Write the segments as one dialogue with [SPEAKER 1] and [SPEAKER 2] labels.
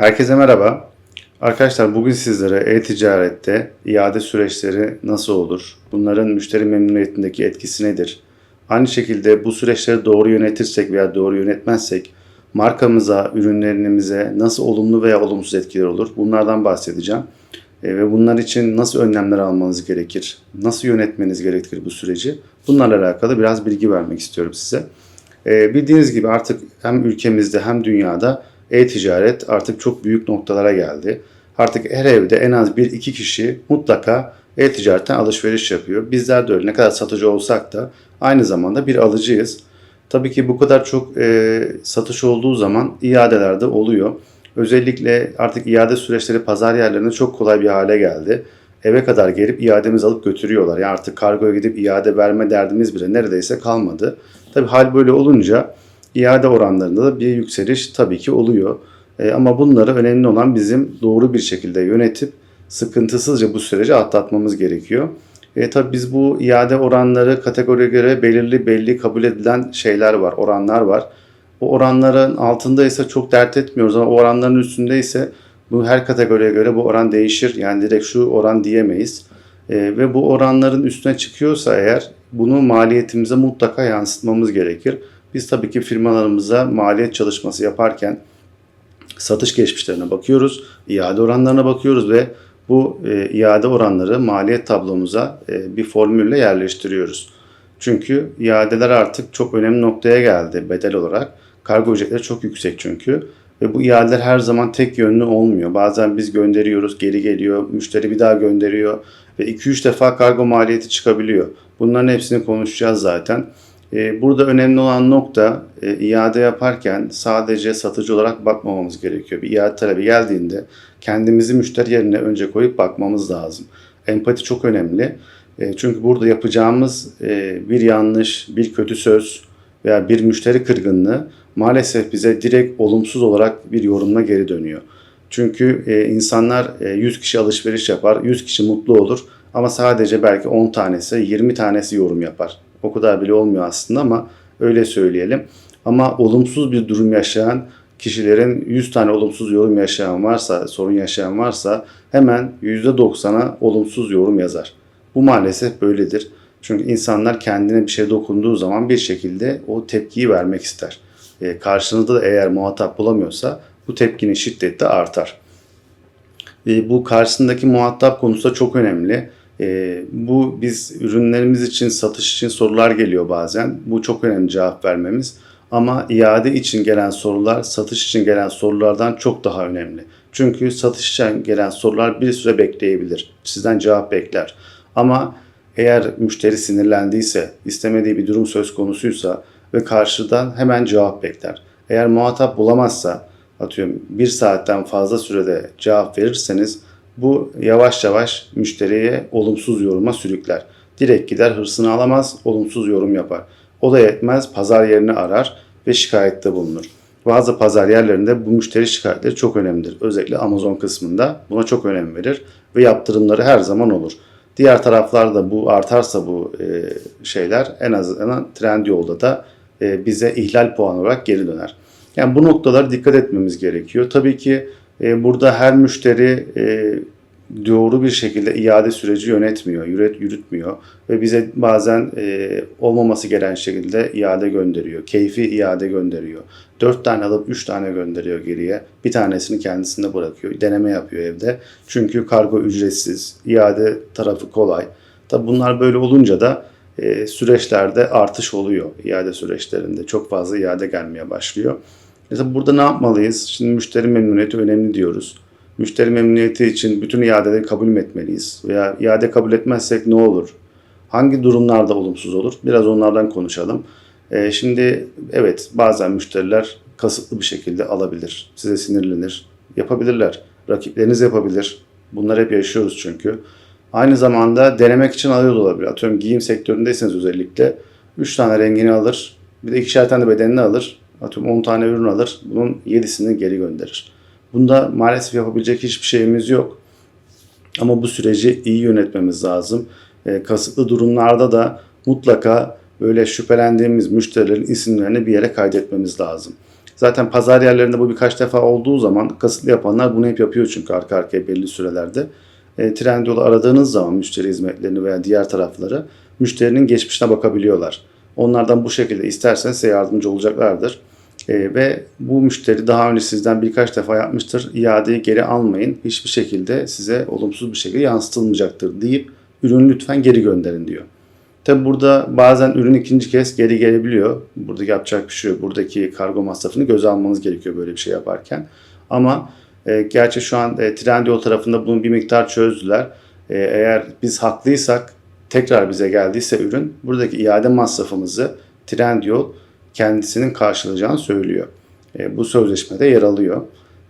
[SPEAKER 1] Herkese merhaba. Arkadaşlar bugün sizlere e-ticarette iade süreçleri nasıl olur? Bunların müşteri memnuniyetindeki etkisi nedir? Aynı şekilde bu süreçleri doğru yönetirsek veya doğru yönetmezsek markamıza, ürünlerimize nasıl olumlu veya olumsuz etkiler olur? Bunlardan bahsedeceğim. E, ve bunlar için nasıl önlemler almanız gerekir? Nasıl yönetmeniz gerekir bu süreci? Bunlarla alakalı biraz bilgi vermek istiyorum size. E, bildiğiniz gibi artık hem ülkemizde hem dünyada e-ticaret artık çok büyük noktalara geldi. Artık her evde en az bir iki kişi mutlaka e-ticaretten alışveriş yapıyor. Bizler de öyle ne kadar satıcı olsak da aynı zamanda bir alıcıyız. Tabii ki bu kadar çok e, satış olduğu zaman iadeler de oluyor. Özellikle artık iade süreçleri pazar yerlerinde çok kolay bir hale geldi. Eve kadar gelip iademizi alıp götürüyorlar. Yani artık kargoya gidip iade verme derdimiz bile neredeyse kalmadı. Tabii hal böyle olunca iade oranlarında da bir yükseliş tabii ki oluyor. E, ama bunları önemli olan bizim doğru bir şekilde yönetip sıkıntısızca bu süreci atlatmamız gerekiyor. E, tabii biz bu iade oranları kategoriye göre belirli belli kabul edilen şeyler var, oranlar var. Bu oranların altındaysa çok dert etmiyoruz ama o oranların üstündeyse bu her kategoriye göre bu oran değişir. Yani direkt şu oran diyemeyiz. E, ve bu oranların üstüne çıkıyorsa eğer bunu maliyetimize mutlaka yansıtmamız gerekir. Biz tabii ki firmalarımıza maliyet çalışması yaparken satış geçmişlerine bakıyoruz, iade oranlarına bakıyoruz ve bu e, iade oranları maliyet tablomuza e, bir formülle yerleştiriyoruz. Çünkü iadeler artık çok önemli noktaya geldi bedel olarak. Kargo ücretleri çok yüksek çünkü. Ve bu iadeler her zaman tek yönlü olmuyor. Bazen biz gönderiyoruz, geri geliyor, müşteri bir daha gönderiyor ve 2-3 defa kargo maliyeti çıkabiliyor. Bunların hepsini konuşacağız zaten. E, Burada önemli olan nokta e, iade yaparken sadece satıcı olarak bakmamamız gerekiyor. Bir iade talebi geldiğinde kendimizi müşteri yerine önce koyup bakmamız lazım. Empati çok önemli. E, Çünkü burada yapacağımız e, bir yanlış, bir kötü söz veya bir müşteri kırgınlığı maalesef bize direkt olumsuz olarak bir yorumla geri dönüyor. Çünkü insanlar e, 100 kişi alışveriş yapar, 100 kişi mutlu olur ama sadece belki 10 tanesi, 20 tanesi yorum yapar. O kadar bile olmuyor aslında ama öyle söyleyelim. Ama olumsuz bir durum yaşayan kişilerin 100 tane olumsuz yorum yaşayan varsa, sorun yaşayan varsa hemen %90'a olumsuz yorum yazar. Bu maalesef böyledir. Çünkü insanlar kendine bir şey dokunduğu zaman bir şekilde o tepkiyi vermek ister. E, karşınızda da eğer muhatap bulamıyorsa bu tepkinin şiddeti de artar. E, bu karşısındaki muhatap konusu da çok önemli. E, bu biz ürünlerimiz için satış için sorular geliyor bazen. Bu çok önemli cevap vermemiz. Ama iade için gelen sorular satış için gelen sorulardan çok daha önemli. Çünkü satış için gelen sorular bir süre bekleyebilir. Sizden cevap bekler. Ama eğer müşteri sinirlendiyse, istemediği bir durum söz konusuysa ve karşıdan hemen cevap bekler. Eğer muhatap bulamazsa, atıyorum bir saatten fazla sürede cevap verirseniz bu yavaş yavaş müşteriye olumsuz yoruma sürükler. Direkt gider hırsını alamaz, olumsuz yorum yapar. O da yetmez, pazar yerini arar ve şikayette bulunur. Bazı pazar yerlerinde bu müşteri şikayetleri çok önemlidir. Özellikle Amazon kısmında buna çok önem verir ve yaptırımları her zaman olur. Diğer taraflarda bu artarsa bu e, şeyler en azından Trendyol'da da e, bize ihlal puan olarak geri döner. Yani bu noktalara dikkat etmemiz gerekiyor. Tabii ki burada her müşteri e, doğru bir şekilde iade süreci yönetmiyor, yürüt, yürütmüyor ve bize bazen e, olmaması gereken şekilde iade gönderiyor. Keyfi iade gönderiyor. 4 tane alıp 3 tane gönderiyor geriye. Bir tanesini kendisinde bırakıyor. Deneme yapıyor evde. Çünkü kargo ücretsiz, iade tarafı kolay. Tabi bunlar böyle olunca da e, süreçlerde artış oluyor iade süreçlerinde. Çok fazla iade gelmeye başlıyor. Mesela burada ne yapmalıyız? Şimdi müşteri memnuniyeti önemli diyoruz. Müşteri memnuniyeti için bütün iadeleri kabul etmeliyiz? Veya iade kabul etmezsek ne olur? Hangi durumlarda olumsuz olur? Biraz onlardan konuşalım. Ee, şimdi evet bazen müşteriler kasıtlı bir şekilde alabilir. Size sinirlenir. Yapabilirler. Rakipleriniz yapabilir. Bunlar hep yaşıyoruz çünkü. Aynı zamanda denemek için alıyor da olabilir. Atıyorum giyim sektöründeyseniz özellikle 3 tane rengini alır. Bir de ikişer tane de bedenini alır. Atıyorum 10 tane ürün alır. Bunun 7'sini geri gönderir. Bunda maalesef yapabilecek hiçbir şeyimiz yok. Ama bu süreci iyi yönetmemiz lazım. E, kasıtlı durumlarda da mutlaka böyle şüphelendiğimiz müşterilerin isimlerini bir yere kaydetmemiz lazım. Zaten pazar yerlerinde bu birkaç defa olduğu zaman kasıtlı yapanlar bunu hep yapıyor çünkü arka arkaya belli sürelerde. E, Trendyol'u aradığınız zaman müşteri hizmetlerini veya diğer tarafları müşterinin geçmişine bakabiliyorlar. Onlardan bu şekilde isterseniz size yardımcı olacaklardır. E, ve bu müşteri daha önce sizden birkaç defa yapmıştır. İadeyi geri almayın. Hiçbir şekilde size olumsuz bir şekilde yansıtılmayacaktır deyip ürünü lütfen geri gönderin diyor. Tabi burada bazen ürün ikinci kez geri gelebiliyor. Burada yapacak bir şey yok. Buradaki kargo masrafını göze almanız gerekiyor böyle bir şey yaparken. Ama e, gerçi şu an e, Trendyol tarafında bunu bir miktar çözdüler. E, eğer biz haklıysak tekrar bize geldiyse ürün buradaki iade masrafımızı Trendyol kendisinin karşılayacağını söylüyor. E, bu sözleşmede yer alıyor.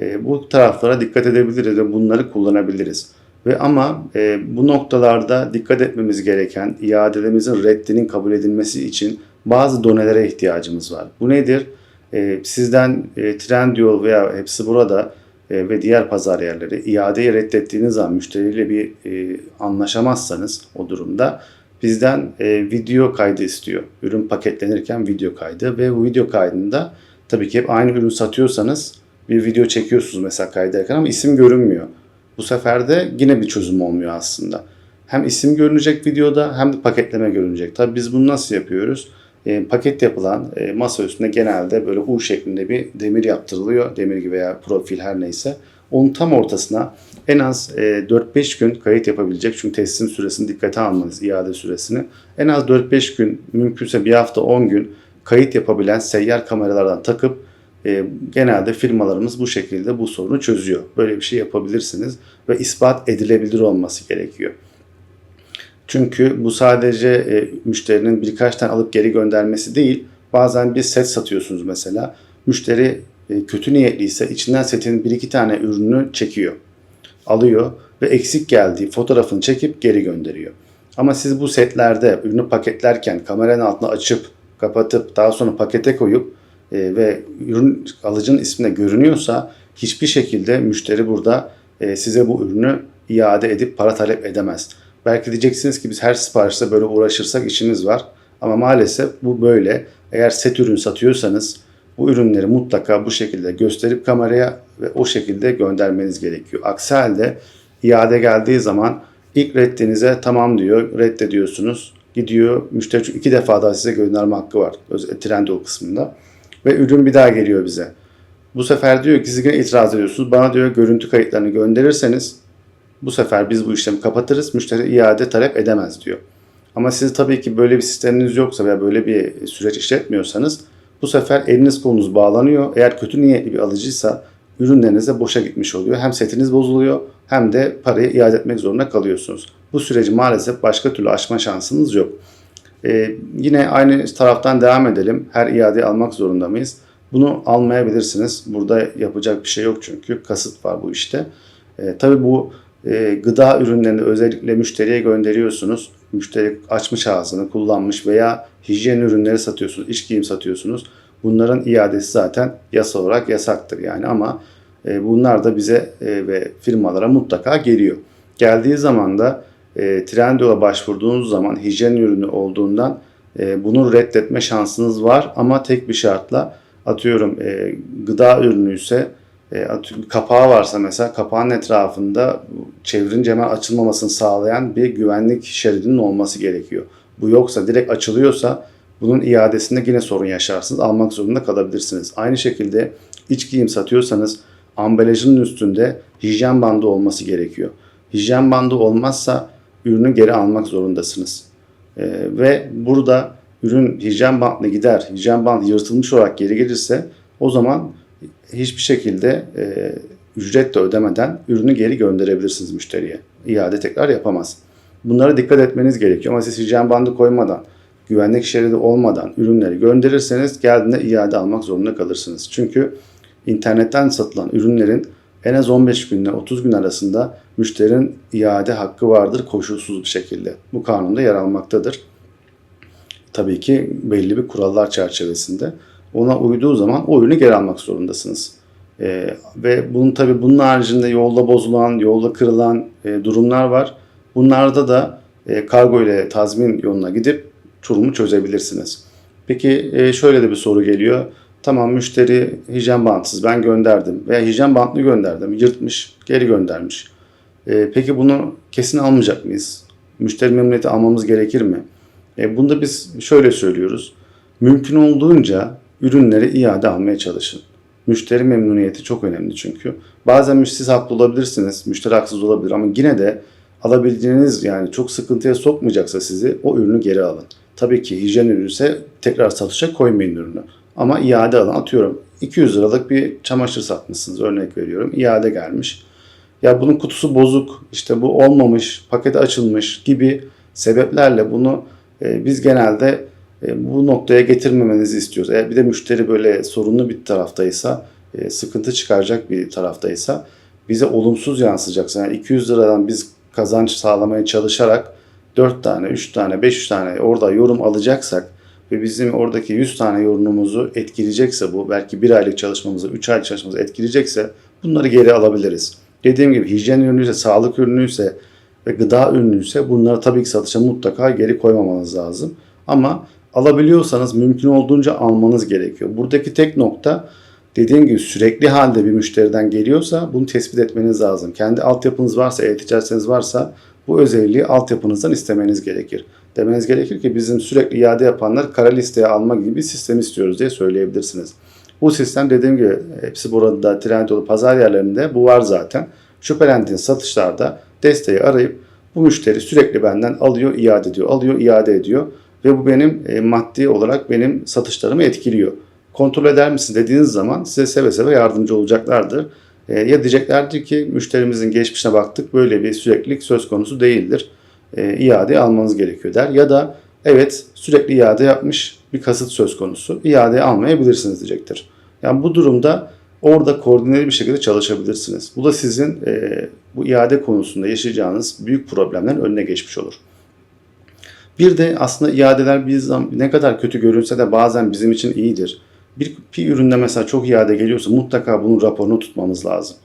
[SPEAKER 1] E, bu taraflara dikkat edebiliriz ve bunları kullanabiliriz. Ve ama e, bu noktalarda dikkat etmemiz gereken iadelerimizin reddinin kabul edilmesi için bazı donelere ihtiyacımız var. Bu nedir? E, sizden e, Trendyol veya hepsi burada e, ve diğer pazar yerleri iadeyi reddettiğiniz zaman müşteriyle bir e, anlaşamazsanız o durumda bizden e, video kaydı istiyor. Ürün paketlenirken video kaydı ve bu video kaydında tabii ki hep aynı ürün satıyorsanız bir video çekiyorsunuz mesela kaydederken ama isim görünmüyor. Bu sefer de yine bir çözüm olmuyor aslında. Hem isim görünecek videoda hem de paketleme görünecek. Tabii biz bunu nasıl yapıyoruz? E, paket yapılan e, masa üstünde genelde böyle U şeklinde bir demir yaptırılıyor. Demir gibi veya profil her neyse. Onun tam ortasına en az e, 4-5 gün kayıt yapabilecek. Çünkü teslim süresini dikkate almanız, iade süresini. En az 4-5 gün, mümkünse bir hafta 10 gün kayıt yapabilen seyyar kameralardan takıp e, genelde firmalarımız bu şekilde bu sorunu çözüyor. Böyle bir şey yapabilirsiniz ve ispat edilebilir olması gerekiyor. Çünkü bu sadece e, müşterinin birkaç tane alıp geri göndermesi değil. Bazen bir set satıyorsunuz mesela. Müşteri e, kötü niyetliyse içinden setin bir iki tane ürünü çekiyor. Alıyor ve eksik geldiği fotoğrafını çekip geri gönderiyor. Ama siz bu setlerde ürünü paketlerken kameranın altına açıp kapatıp daha sonra pakete koyup e, ve ürün alıcının ismine görünüyorsa hiçbir şekilde müşteri burada e, size bu ürünü iade edip para talep edemez. Belki diyeceksiniz ki biz her siparişte böyle uğraşırsak işimiz var. Ama maalesef bu böyle. Eğer set ürün satıyorsanız bu ürünleri mutlaka bu şekilde gösterip kameraya ve o şekilde göndermeniz gerekiyor. Aksi halde iade geldiği zaman ilk reddinize tamam diyor, reddediyorsunuz. Gidiyor müşteri iki defa daha size gönderme hakkı var. Trendyol kısmında. Ve ürün bir daha geliyor bize. Bu sefer diyor ki siz itiraz ediyorsunuz. Bana diyor görüntü kayıtlarını gönderirseniz bu sefer biz bu işlemi kapatırız. Müşteri iade talep edemez diyor. Ama siz tabii ki böyle bir sisteminiz yoksa veya böyle bir süreç işletmiyorsanız bu sefer eliniz kolunuz bağlanıyor. Eğer kötü niyetli bir alıcıysa ürünlerinize boşa gitmiş oluyor. Hem setiniz bozuluyor hem de parayı iade etmek zorunda kalıyorsunuz. Bu süreci maalesef başka türlü aşma şansınız yok. Ee, yine aynı taraftan devam edelim. Her iadeyi almak zorunda mıyız? Bunu almayabilirsiniz. Burada yapacak bir şey yok çünkü kasıt var bu işte. Ee, tabii bu e, gıda ürünlerini özellikle müşteriye gönderiyorsunuz. Müşteri açmış ağzını, kullanmış veya hijyen ürünleri satıyorsunuz, iç giyim satıyorsunuz. Bunların iadesi zaten yasa olarak yasaktır yani ama e, bunlar da bize e, ve firmalara mutlaka geliyor. Geldiği zaman da e, Trendyol'a başvurduğunuz zaman hijyen ürünü olduğundan e, bunu reddetme şansınız var ama tek bir şartla atıyorum gıda ürünü ise e, kapağı varsa mesela kapağın etrafında çevrince hemen açılmamasını sağlayan bir güvenlik şeridinin olması gerekiyor. Bu yoksa direkt açılıyorsa bunun iadesinde yine sorun yaşarsınız. Almak zorunda kalabilirsiniz. Aynı şekilde iç giyim satıyorsanız ambalajının üstünde hijyen bandı olması gerekiyor. Hijyen bandı olmazsa ürünü geri almak zorundasınız. Ee, ve burada ürün hijyen bandına gider, hijyen bandı yırtılmış olarak geri gelirse o zaman hiçbir şekilde e, ücret de ödemeden ürünü geri gönderebilirsiniz müşteriye. İade tekrar yapamaz. Bunlara dikkat etmeniz gerekiyor ama siz hijyen bandı koymadan, güvenlik şeridi olmadan ürünleri gönderirseniz geldiğinde iade almak zorunda kalırsınız. Çünkü internetten satılan ürünlerin en az 15 günle 30 gün arasında müşterinin iade hakkı vardır koşulsuz bir şekilde. Bu kanunda yer almaktadır. Tabii ki belli bir kurallar çerçevesinde. Ona uyduğu zaman o ürünü geri almak zorundasınız. Ee, ve bunun tabii bunun haricinde yolda bozulan, yolda kırılan e, durumlar var. Bunlarda da e, kargo ile tazmin yoluna gidip durumu çözebilirsiniz. Peki e, şöyle de bir soru geliyor. Tamam müşteri hijyen bantsız ben gönderdim veya hijyen bantlı gönderdim. Yırtmış, geri göndermiş. E, peki bunu kesin almayacak mıyız? Müşteri memnuniyeti almamız gerekir mi? E, bunda biz şöyle söylüyoruz. Mümkün olduğunca ürünleri iade almaya çalışın. Müşteri memnuniyeti çok önemli çünkü. Bazen siz haklı olabilirsiniz, müşteri haksız olabilir ama yine de alabildiğiniz yani çok sıkıntıya sokmayacaksa sizi o ürünü geri alın. Tabii ki hijyen ürünü ise tekrar satışa koymayın ürünü. Ama iade alın. Atıyorum 200 liralık bir çamaşır satmışsınız örnek veriyorum. İade gelmiş. Ya bunun kutusu bozuk, işte bu olmamış, paketi açılmış gibi sebeplerle bunu e, biz genelde bu noktaya getirmemenizi istiyoruz. Eğer bir de müşteri böyle sorunlu bir taraftaysa, e, sıkıntı çıkaracak bir taraftaysa bize olumsuz yansıyacaksa yani 200 liradan biz kazanç sağlamaya çalışarak 4 tane, 3 tane, 5 tane orada yorum alacaksak ve bizim oradaki 100 tane yorumumuzu etkileyecekse bu belki bir aylık çalışmamızı, 3 aylık çalışmamızı etkileyecekse bunları geri alabiliriz. Dediğim gibi hijyen ürünüyse, sağlık ürünüyse ve gıda ürünüyse bunları tabii ki satışa mutlaka geri koymamanız lazım. Ama alabiliyorsanız mümkün olduğunca almanız gerekiyor. Buradaki tek nokta dediğim gibi sürekli halde bir müşteriden geliyorsa bunu tespit etmeniz lazım. Kendi altyapınız varsa, e-ticaretiniz varsa bu özelliği altyapınızdan istemeniz gerekir. Demeniz gerekir ki bizim sürekli iade yapanlar kara listeye alma gibi bir sistem istiyoruz diye söyleyebilirsiniz. Bu sistem dediğim gibi hepsi burada Trendyol pazar yerlerinde bu var zaten. Şüphelendiğiniz satışlarda desteği arayıp bu müşteri sürekli benden alıyor, iade ediyor, alıyor, iade ediyor ve bu benim e, maddi olarak benim satışlarımı etkiliyor. Kontrol eder misin dediğiniz zaman size seve seve yardımcı olacaklardır. E, ya diyeceklerdir ki müşterimizin geçmişine baktık böyle bir süreklilik söz konusu değildir. E, iade almanız gerekiyor der. Ya da evet sürekli iade yapmış bir kasıt söz konusu. İade almayabilirsiniz diyecektir. Yani bu durumda orada koordineli bir şekilde çalışabilirsiniz. Bu da sizin e, bu iade konusunda yaşayacağınız büyük problemlerin önüne geçmiş olur. Bir de aslında iadeler zaman ne kadar kötü görünse de bazen bizim için iyidir. Bir, bir üründe mesela çok iade geliyorsa mutlaka bunun raporunu tutmamız lazım.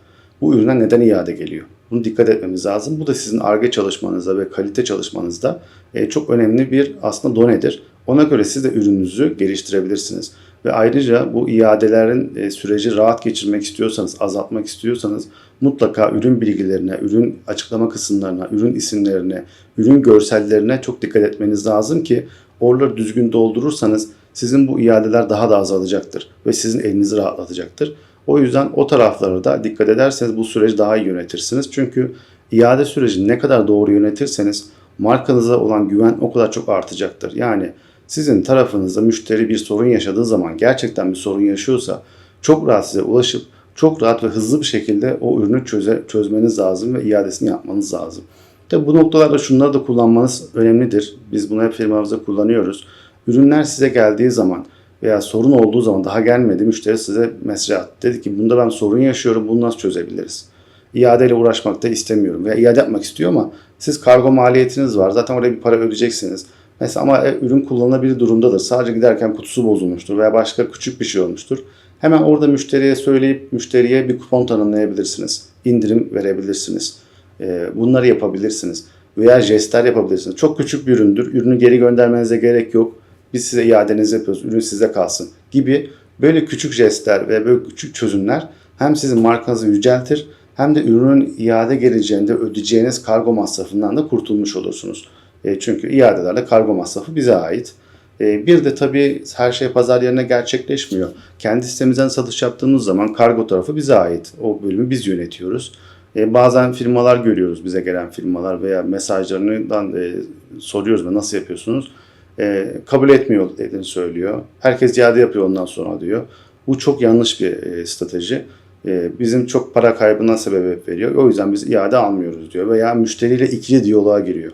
[SPEAKER 1] Bu ürüne neden iade geliyor? Bunu dikkat etmemiz lazım. Bu da sizin ARGE çalışmanızda ve kalite çalışmanızda e, çok önemli bir aslında donedir. Ona göre siz de ürününüzü geliştirebilirsiniz. Ve ayrıca bu iadelerin e, süreci rahat geçirmek istiyorsanız, azaltmak istiyorsanız mutlaka ürün bilgilerine, ürün açıklama kısımlarına, ürün isimlerine, ürün görsellerine çok dikkat etmeniz lazım ki oraları düzgün doldurursanız sizin bu iadeler daha da azalacaktır ve sizin elinizi rahatlatacaktır. O yüzden o taraflara da dikkat ederseniz bu süreci daha iyi yönetirsiniz. Çünkü iade sürecini ne kadar doğru yönetirseniz markanıza olan güven o kadar çok artacaktır. Yani sizin tarafınızda müşteri bir sorun yaşadığı zaman gerçekten bir sorun yaşıyorsa çok rahat size ulaşıp çok rahat ve hızlı bir şekilde o ürünü çöze, çözmeniz lazım ve iadesini yapmanız lazım. Tabi bu noktalarda şunları da kullanmanız önemlidir. Biz bunu hep firmamızda kullanıyoruz. Ürünler size geldiği zaman veya sorun olduğu zaman daha gelmedi müşteri size mesaj attı. Dedi ki bunda ben sorun yaşıyorum bunu nasıl çözebiliriz? İadeyle uğraşmak da istemiyorum veya iade yapmak istiyor ama siz kargo maliyetiniz var zaten oraya bir para ödeyeceksiniz. Mesela ama e, ürün kullanılabilir durumdadır. Sadece giderken kutusu bozulmuştur veya başka küçük bir şey olmuştur. Hemen orada müşteriye söyleyip müşteriye bir kupon tanımlayabilirsiniz. İndirim verebilirsiniz. E, bunları yapabilirsiniz. Veya jestler yapabilirsiniz. Çok küçük bir üründür. Ürünü geri göndermenize gerek yok. Biz size iadenizi yapıyoruz. Ürün size kalsın gibi böyle küçük jestler ve böyle küçük çözümler hem sizin markanızı yüceltir hem de ürünün iade geleceğinde ödeyeceğiniz kargo masrafından da kurtulmuş olursunuz. E, çünkü iadelerle kargo masrafı bize ait. E, bir de tabii her şey pazar yerine gerçekleşmiyor. Kendi sitemizden satış yaptığımız zaman kargo tarafı bize ait. O bölümü biz yönetiyoruz. E, bazen firmalar görüyoruz bize gelen firmalar veya mesajlarından e, soruyoruz ve nasıl yapıyorsunuz? E, kabul etmiyor dediğini söylüyor. Herkes iade yapıyor ondan sonra diyor. Bu çok yanlış bir e, strateji. E, bizim çok para kaybına sebebiyet veriyor. O yüzden biz iade almıyoruz diyor. Veya müşteriyle ikili diyaloğa giriyor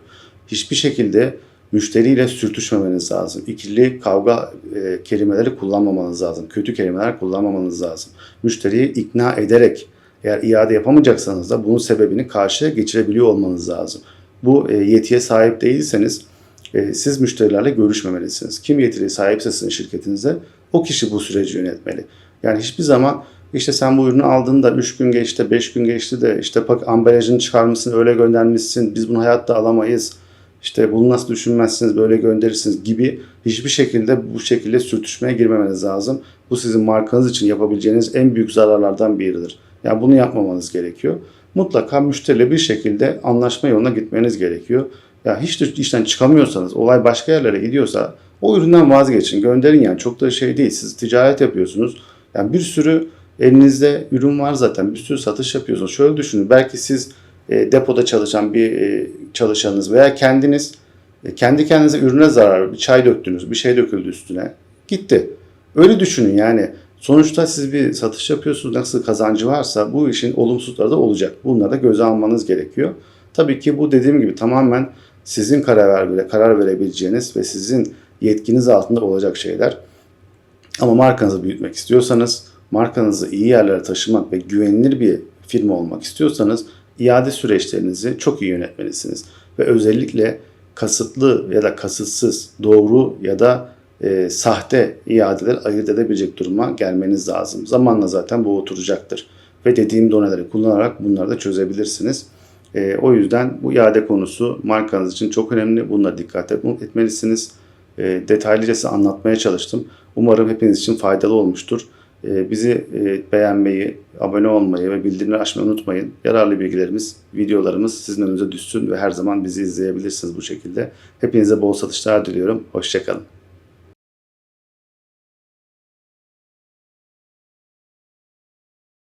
[SPEAKER 1] hiçbir şekilde müşteriyle sürtüşmemeniz lazım. İkili kavga e, kelimeleri kullanmamanız lazım. Kötü kelimeler kullanmamanız lazım. Müşteriyi ikna ederek eğer iade yapamayacaksanız da bunun sebebini karşıya geçirebiliyor olmanız lazım. Bu e, yetiye sahip değilseniz e, siz müşterilerle görüşmemelisiniz. Kim yetkiye sahipse sizin şirketinizde o kişi bu süreci yönetmeli. Yani hiçbir zaman işte sen bu ürünü aldın da 3 gün geçti, 5 gün geçti de işte bak ambalajını çıkarmışsın, öyle göndermişsin, biz bunu hayatta alamayız işte bunu nasıl düşünmezsiniz böyle gönderirsiniz gibi hiçbir şekilde bu şekilde sürtüşmeye girmemeniz lazım. Bu sizin markanız için yapabileceğiniz en büyük zararlardan biridir. Yani bunu yapmamanız gerekiyor. Mutlaka müşteriyle bir şekilde anlaşma yoluna gitmeniz gerekiyor. Ya hiç de işten çıkamıyorsanız, olay başka yerlere gidiyorsa o üründen vazgeçin, gönderin yani. Çok da şey değil. Siz ticaret yapıyorsunuz. Yani bir sürü elinizde ürün var zaten. Bir sürü satış yapıyorsunuz. Şöyle düşünün. Belki siz e, depoda çalışan bir e, çalışanınız veya kendiniz e, kendi kendinize ürüne zarar, bir çay döktünüz, bir şey döküldü üstüne. Gitti. Öyle düşünün yani. Sonuçta siz bir satış yapıyorsunuz. Nasıl kazancı varsa bu işin olumsuzları da olacak. Bunları da göze almanız gerekiyor. Tabii ki bu dediğim gibi tamamen sizin karar, ver, karar verebileceğiniz ve sizin yetkiniz altında olacak şeyler. Ama markanızı büyütmek istiyorsanız, markanızı iyi yerlere taşımak ve güvenilir bir firma olmak istiyorsanız iade süreçlerinizi çok iyi yönetmelisiniz. Ve özellikle kasıtlı ya da kasıtsız, doğru ya da e, sahte iadeler ayırt edebilecek duruma gelmeniz lazım. Zamanla zaten bu oturacaktır. Ve dediğim doneleri kullanarak bunları da çözebilirsiniz. E, o yüzden bu iade konusu markanız için çok önemli. Bunlara dikkat etmelisiniz. E, detaylıca size anlatmaya çalıştım. Umarım hepiniz için faydalı olmuştur. E, bizi e, beğenmeyi, abone olmayı ve bildirimleri açmayı unutmayın. Yararlı bilgilerimiz, videolarımız sizin önünüze düşsün ve her zaman bizi izleyebilirsiniz bu şekilde. Hepinize bol satışlar diliyorum. Hoşçakalın.